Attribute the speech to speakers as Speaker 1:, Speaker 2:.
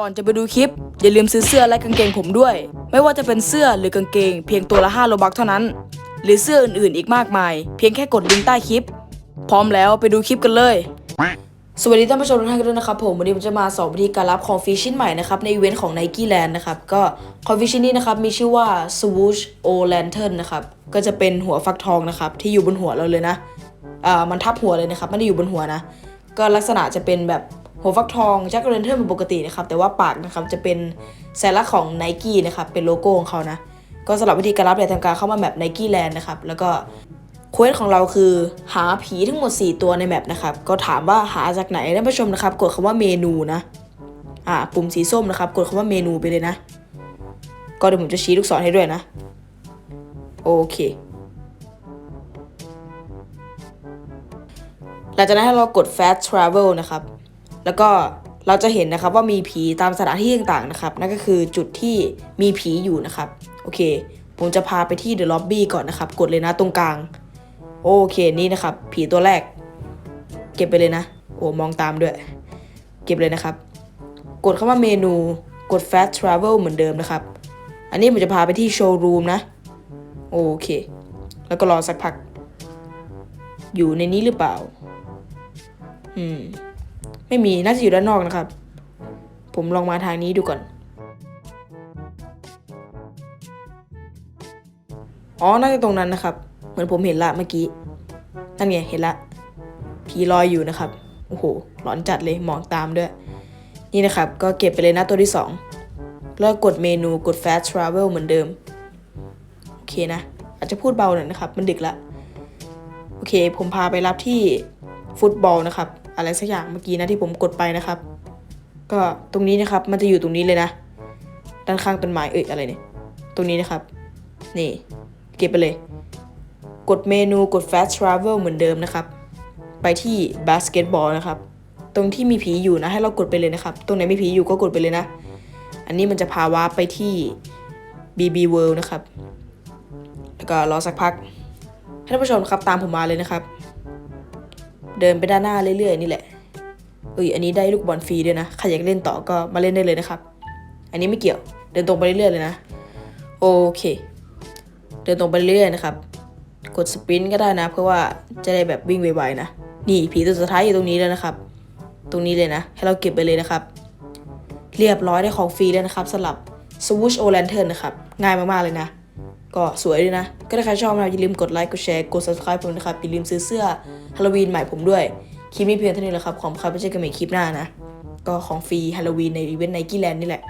Speaker 1: ก่อนจะไปดูคลิป อย่าลืมซื้อเสื้อและกางเกงผมด้วย ไม่ว่าจะเป็นเสื้อหรือกางเกง เพียงตัวละ5โลบักเท่านั้น หรือเสื้ออื่นๆอีกมากมาย เพียงแค่กดลิงก์ใต้คลิป พร้อมแล้วไปดูคลิปกันเลย สวัสดีท่านผู้ชมทุกท่านกันด้วยนะครับผมวันนี้ผมจะมาสอนวิธีการรับของฟีชิ้นใหม่นะครับในอีเวนต์ของ Nike Land นะครับก็ของฟีชิ้นนี้นะครับมีชื่อว่า swoosh o lantern นะครับก็จะเป็นหัวฟักทองนะครับที่อยู่บนหัวเราเลยนะอ่ามันทับหัวเลยนะครับไม่ได้อยู่บนหัวนะก็ลักษณะจะเป็นแบบ หัวฟักทองแจ็คเลนเทอร์เป็นปกตินะครับ แต่ว่าปากนะครับจะเป็นสัญลักษณ์ของ Nike นะครับ เป็นโลโก้ของเขานะ ก็สำหรับวิธีการรับเนี่ยทำการเข้ามาแมป Nike Land นะครับ แล้วก็เควสของเราคือหาผีทั้งหมด 4 ตัวในแมปนะครับ ก็ถามว่าหาจากไหนท่านผู้ชมนะครับ กดคำว่าเมนูนะ อ่า ปุ่มสีส้มนะครับ กดคำว่าเมนูไปเลยนะ ก็เดี๋ยวผมจะชี้ลูกศรให้ด้วยนะ โอเคหลังจากนั้นให้เรากด fast travel นะครับ แล้วก็เราจะเห็นนะครับว่ามีผีตามสถานที่ต่างๆนะครับนั่นก็คือจุดที่มีผีอยู่นะครับ โอเค ผมจะพาไปที่ the lobby ก่อนนะครับ กดเลยนะตรงกลาง โอเคนี่นะครับ ผีตัวแรก เก็บไปเลยนะ โอ้มองตามด้วย เก็บเลยนะครับ กดเข้ามาเมนูกด fast travel เหมือนเดิมนะครับ อันนี้ผมจะพาไปที่โชว์รูมนะ โอเค แล้วก็รอสักพัก อยู่ในนี้หรือเปล่า อืม ไม่มีน่าจะอยู่ด้านนอกนะครับ ผมลองมาทางนี้ดูก่อน อ๋อ น่าจะตรงนั้นนะครับ เหมือนผมเห็นละเมื่อกี้ นั่นไงเห็นละ ผีลอยอยู่นะครับ โอ้โห หลอนจัดเลย มองตามด้วย นี่นะครับ ก็เก็บไปเลยนะตัวที่ 2 แล้วกดเมนูกด fast travel เหมือนเดิม โอเคนะ อาจจะพูดเบาหน่อยนะครับ มันดึกละ โอเค ผมพาไปรับที่ฟุตบอลนะครับ อะไรสักอย่างเมื่อกี้นะที่ผมกดไปนะครับ ก็ตรงนี้นะครับมันจะอยู่ตรงนี้เลยนะ ด้านข้างต้นไม้เอ้ยอะไรเนี่ยตรงนี้นะครับ นี่ เก็บไปเลย กดเมนูกด fast travel เหมือนเดิมนะครับ ไปที่ basketball นะครับ ตรงที่มีผีอยู่นะให้เรากดไปเลยนะครับ ตรงไหนไมีผีอยู่ก็กดไปเลยนะ อันนี้มันจะพาวาไปที่ BB World นะครับแล้วก็รอสักพักให้ท่านผู้ชมครับตามผมมาเลยนะครับ เดินไปด้านหน้าเรื่อยๆ นี่แหละเอ้ยอันนี้ได้ลูกบอลฟรีด้วยนะใครอยากเล่นต่อก็มาเล่นได้เลยนะครับ อันนี้ไม่เกี่ยว เดินตรงไปเรื่อยๆเลยนะ โอเค เดินตรงไปเรื่อยๆนะครับ กดสปรินต์ก็ได้นะ เพื่อว่าจะได้แบบวิ่งไวๆนะ นี่ผีตัวสุดท้ายอยู่ตรงนี้แล้วนะครับ ตรงนี้เลยนะ ให้เราเก็บไปเลยนะครับ เรียบร้อยได้ของฟรีแล้วนะครับสำหรับ Swoosh O Lantern นะครับ ง่ายมากๆเลยนะ ก็สวยด้วยนะ ก็ถ้าใครชอบนะอย่าลืมกดไลค์ กดแชร์ กด subscribe ผมนะครับอย่าลืมซื้อเสื้อฮาโลวีนใหม่ผมด้วย คลิปนี้เพียงเท่านี้แหละครับ ขอบคุณครับไว้เจอกันใหม่คลิปหน้านะ ก็ของฟรีฮาโลวีนในอีเวนต์ไนกี้แลนด์นี่แหละ